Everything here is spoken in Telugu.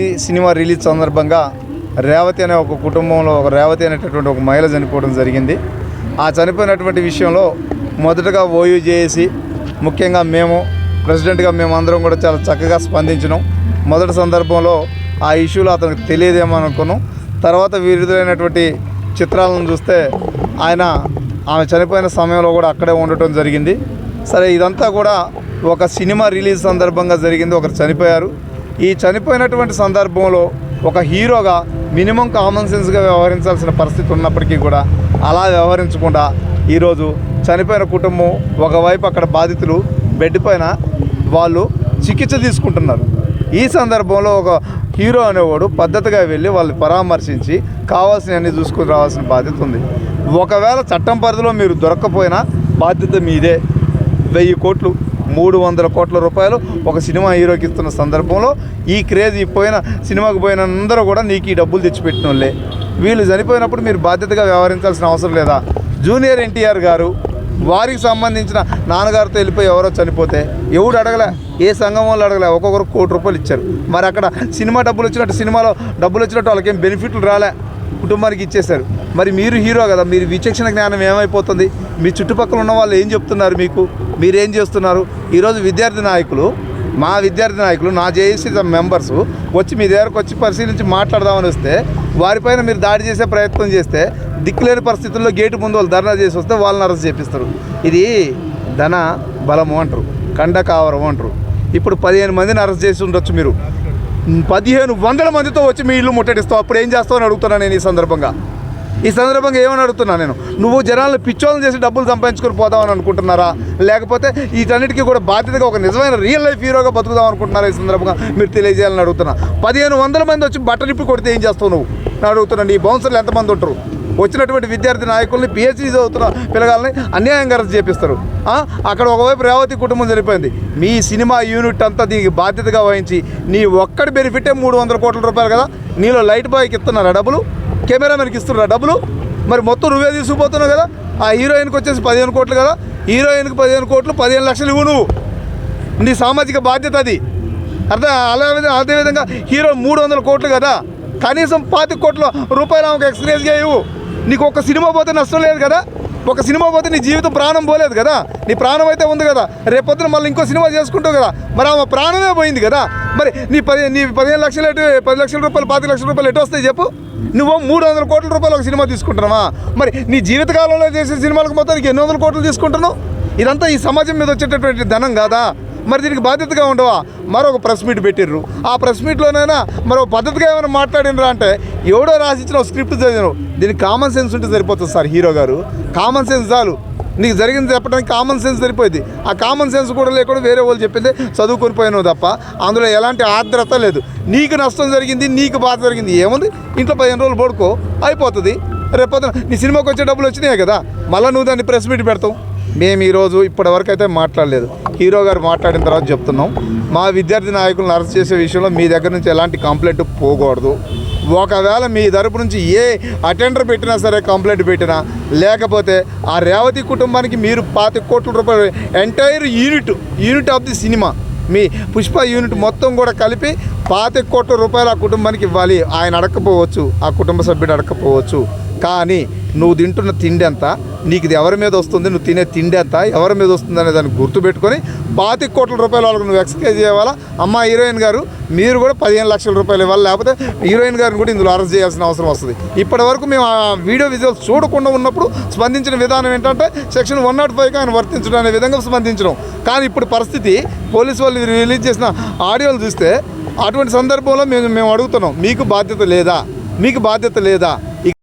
ఈ సినిమా రిలీజ్ సందర్భంగా రేవతి అనే ఒక కుటుంబంలో ఒక రేవతి అనేటటువంటి ఒక మహిళ చనిపోవడం జరిగింది. ఆ చనిపోయినటువంటి విషయంలో మొదటగా ఓయూ చేసి ముఖ్యంగా మేము ప్రెసిడెంట్గా మేము అందరం కూడా చాలా చక్కగా స్పందించినాం. మొదటి సందర్భంలో ఆ ఇష్యూలో అతనికి తెలియదేమో అనుకున్నాం. తర్వాత విరుదలైనటువంటి చిత్రాలను చూస్తే ఆయన ఆమె చనిపోయిన సమయంలో కూడా అక్కడే ఉండటం జరిగింది. సరే ఇదంతా కూడా ఒక సినిమా రిలీజ్ సందర్భంగా జరిగింది. ఒకరు చనిపోయారు. ఈ చనిపోయినటువంటి సందర్భంలో ఒక హీరోగా మినిమం కామన్ సెన్స్గా వ్యవహరించాల్సిన పరిస్థితి ఉన్నప్పటికీ కూడా అలా వ్యవహరించకుండా ఈరోజు చనిపోయిన కుటుంబం ఒకవైపు అక్కడ బాధితులు బెడ్ పైన వాళ్ళు చికిత్స తీసుకుంటున్నారు. ఈ సందర్భంలో ఒక హీరో అనేవాడు పద్ధతిగా వెళ్ళి వాళ్ళు పరామర్శించి కావాల్సినవన్నీ చూసుకుని రావాల్సిన బాధ్యత ఉంది. ఒకవేళ చట్టం పరిధిలో మీరు దొరక్కపోయినా బాధ్యత మీదే. వెయ్యి కోట్లు. మూడు వందల కోట్ల రూపాయలు ఒక సినిమా హీరోకి ఇస్తున్న సందర్భంలో ఈ క్రేజ్ పోయిన సినిమాకి పోయిన అందరూ కూడా నీకు ఈ డబ్బులు తెచ్చిపెట్టిన వాళ్ళే వీళ్ళు చనిపోయినప్పుడు మీరు బాధ్యతగా వ్యవహరించాల్సిన అవసరం లేదా? జూనియర్ ఎన్టీఆర్ గారు వారికి సంబంధించిన నాన్నగారితో వెళ్ళిపోయి ఎవరో చనిపోతే ఎవడు అడగలే? ఏ సంఘం వాళ్ళు అడగలే? ఒక్కొక్కరు కోటి రూపాయలు ఇచ్చారు. మరి అక్కడ సినిమా డబ్బులు వచ్చినట్టు సినిమాలో డబ్బులు వచ్చినట్టు వాళ్ళకి బెనిఫిట్లు రాలే? కుటుంబానికి ఇచ్చేశారు. మరి మీరు హీరో కదా మీరు విచక్షణ జ్ఞానం ఏమైపోతుంది? మీ చుట్టుపక్కల ఉన్న వాళ్ళు ఏం చెప్తున్నారు మీకు? మీరేం చేస్తున్నారు? ఈరోజు విద్యార్థి నాయకులు మా విద్యార్థి నాయకులు నా జేఏసీ మెంబర్స్ వచ్చి మీ దగ్గరకు వచ్చి పరిశీలించి మాట్లాడదామని వస్తే వారిపైన మీరు దాడి చేసే ప్రయత్నం చేస్తే దిక్కులేని పరిస్థితుల్లో గేటు ముందు వాళ్ళు ధర్నా చేసి వస్తే వాళ్ళని అరెస్ట్ చేపిస్తారు. ఇది ధన బలము అంటారు కండ కావరం అంటారు. ఇప్పుడు పదిహేను మందిని అరెస్ట్ చేసి ఉండొచ్చు మీరు. పదిహేను వందల మందితో వచ్చి మీ ఇల్లు ముట్టడిస్తావు అప్పుడు ఏం చేస్తావు అని అడుగుతున్నాను నేను ఈ సందర్భంగా. ఈ సందర్భంగా ఏమని అడుగుతున్నా నేను? నువ్వు జనాలను పిచ్చోళ్ళని చేసి డబ్బులు సంపాదించుకొని పోదామని అనుకుంటున్నారా? లేకపోతే వీటన్నిటికీ కూడా బాధ్యతగా ఒక నిజమైన రియల్ లైఫ్ హీరోగా బతుకుదాం అనుకుంటున్నారా ఈ సందర్భంగా మీరు తెలియజేయాలని అడుగుతున్నా? పదిహేను వందల మంది వచ్చి బట్టలిప్పి కొడితే ఏం చేస్తావు నువ్వు? నేను అడుగుతున్నాను ఈ బౌన్సర్లు ఎంతమంది ఉంటారు? వచ్చినటువంటి విద్యార్థి నాయకుల్ని పిహెచ్డీ చదువుతున్న పిల్లగాల్ని అన్యాయంగా చేపిస్తారు. అక్కడ ఒకవైపు రేవతి కుటుంబం చనిపోయింది. మీ సినిమా యూనిట్ అంతా దీనికి బాధ్యతగా వహించి నీ ఒక్కడి బెనిఫిటే మూడు వందల కోట్ల రూపాయలు కదా? నీలో లైట్ బాయ్కి ఇస్తున్నారా డబ్బులు? కెమెరామెన్కి ఇస్తున్నారా డబ్బులు. మరి మొత్తం నువ్వే తీసుకుపోతున్నావు కదా? ఆ హీరోయిన్కి వచ్చేసి పదిహేను కోట్లు కదా? హీరోయిన్కి పదిహేను కోట్లు పదిహేను లక్షలు ఇవ్వు నువ్వు. నీ సామాజిక బాధ్యత అది. అర్థం? అలా అదేవిధంగా హీరో మూడు వందల కోట్లు కదా? కనీసం పాతి కోట్ల రూపాయలు ఆమెకు ఎక్స్ప్రెస్గా ఇవ్వు. నీకు ఒక సినిమా పోతే నష్టం లేదు కదా? ఒక సినిమా పోతే నీ జీవితం ప్రాణం పోలేదు కదా? నీ ప్రాణం అయితే ఉంది కదా? రేపొద్దున మళ్ళీ ఇంకో సినిమా చేసుకుంటావు కదా? మరి ఆమె ప్రాణమే పోయింది కదా? మరి నీ పది నీ పదిహేను లక్షలు ఎటు పది లక్షల రూపాయలు పాతి లక్షల రూపాయలు ఎటు వస్తాయి చెప్పు? నువ్వు మూడు వందల కోట్ల రూపాయలు ఒక సినిమా తీసుకుంటున్నావా? మరి నీ జీవితకాలంలో చేసే సినిమాలకు మొత్తానికి ఎన్ని వందల కోట్లు తీసుకుంటున్నావు? ఇదంతా ఈ సమాజం మీద వచ్చేటటువంటి ధనం కాదా? మరి దీనికి బాధ్యతగా ఉండవా? మరొక ప్రెస్ మీట్ పెట్టిర్రు. ఆ ప్రెస్ మీట్లోనైనా మరో పద్ధతిగా ఏమైనా మాట్లాడినరా అంటే ఎవడో రాసిచ్చిన ఒక స్క్రిప్ట్ చదివాను దీనికి కామన్ సెన్స్ ఉంటే సరిపోతుంది సార్ హీరో గారు. కామన్ సెన్స్ చాలు. నీకు జరిగింది చెప్పడానికి కామన్ సెన్స్ సరిపోయింది. ఆ కామన్ సెన్స్ కూడా లేకుండా వేరే వాళ్ళు చెప్పింది చదువుకొని పోయినావు తప్ప. అందులో ఎలాంటి ఆర్ద్రత లేదు. నీకు నష్టం జరిగింది నీకు బాధ జరిగింది ఏముంది? ఇంట్లో పదిహేను రోజులు పడుకో అయిపోతుంది. రేపొద్దున నీ సినిమాకి వచ్చే డబ్బులు వచ్చినాయి కదా. మళ్ళీ నువ్వు దాన్ని ప్రెస్ మీట్ పెడతావు. మేము ఈరోజు ఇప్పటివరకు అయితే మాట్లాడలేదు. హీరో గారు మాట్లాడిన తర్వాత చెప్తున్నాం. మా విద్యార్థి నాయకులను అరెస్ట్ చేసే విషయంలో మీ దగ్గర నుంచి ఎలాంటి కంప్లైంట్ పోకూడదు. ఒకవేళ మీ తరపు నుంచి ఏ అటెండర్ పెట్టినా సరే కంప్లైంట్ పెట్టినా లేకపోతే ఆ రేవతి కుటుంబానికి మీరు పాతి కోట్ల రూపాయలు entire unit unit of the cinema me Pushpa unit మొత్తం కూడా కలిపి పాతి కోట్ల రూపాయలు ఆ కుటుంబానికి ఇవ్వాలి. ఆయన అడగకపోవచ్చు ఆ కుటుంబ సభ్యుడు అడగకపోవచ్చు కానీ నువ్వు తింటున్న తిండి ఎంత? నీకు ఇది ఎవరి మీద వస్తుంది? నువ్వు తినే తిండి ఎంత? ఎవరి మీద వస్తుంది అనే దాన్ని గుర్తుపెట్టుకొని పాతి కోట్ల రూపాయల వాళ్ళకు నువ్వు ఎక్స్క్యూజ్ చేయాలా అమ్మ హీరోయిన్ గారు మీరు కూడా పదిహేను లక్షల రూపాయలు ఇవ్వాలి. లేకపోతే హీరోయిన్ గారిని కూడా ఇందులో అరెస్ట్ చేయాల్సిన అవసరం వస్తుంది. ఇప్పటి వరకు మేము ఆ వీడియో విజువల్స్ చూడకుండా ఉన్నప్పుడు స్పందించిన విధానం ఏంటంటే సెక్షన్ వన్ నాట్ ఫైవ్కి ఆయన వర్తించడం అనే విధంగా స్పందించడం. కానీ ఇప్పుడు పరిస్థితి పోలీసు వాళ్ళు రిలీజ్ చేసిన ఆడియోలు చూస్తే అటువంటి సందర్భంలో మేము మేము అడుగుతున్నాం మీకు బాధ్యత లేదా? మీకు బాధ్యత లేదా?